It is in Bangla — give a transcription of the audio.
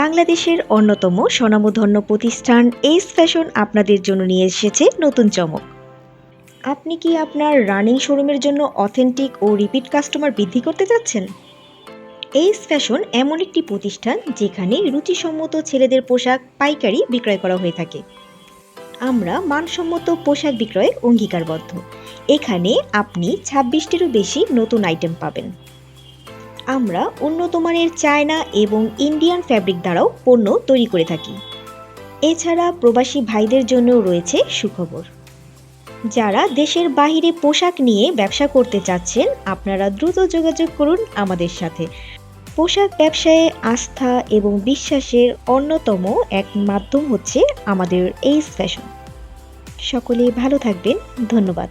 বাংলাদেশের অন্যতম স্বনামধন্য প্রতিষ্ঠান এইস ফ্যাশন আপনাদের জন্য নিয়ে এসেছে নতুন চমক। আপনি কি আপনার রানিং শোরুমের জন্য অথেন্টিক ও রিপিট কাস্টমার বৃদ্ধি করতে চাচ্ছেন? এইস ফ্যাশন এমন একটি প্রতিষ্ঠান যেখানে রুচিসম্মত ছেলেদের পোশাক পাইকারি বিক্রয় করা হয়ে থাকে। আমরা মানসম্মত পোশাক বিক্রয়ের অঙ্গীকারবদ্ধ। এখানে আপনি ছাব্বিশটিরও বেশি নতুন আইটেম পাবেন। আমরা উন্নত মানের চায়না এবং ইন্ডিয়ান ফ্যাব্রিক দ্বারাও পণ্য তৈরি করে থাকি। এছাড়া প্রবাসী ভাইদের জন্যও রয়েছে সুখবর। যারা দেশের বাইরে পোশাক নিয়ে ব্যবসা করতে চাচ্ছেন, আপনারা দ্রুত যোগাযোগ করুন আমাদের সাথে। পোশাক ব্যবসায়ে আস্থা এবং বিশ্বাসের অন্যতম এক মাধ্যম হচ্ছে আমাদের এই ফ্যাশন সকলে ভালো থাকবেন, ধন্যবাদ।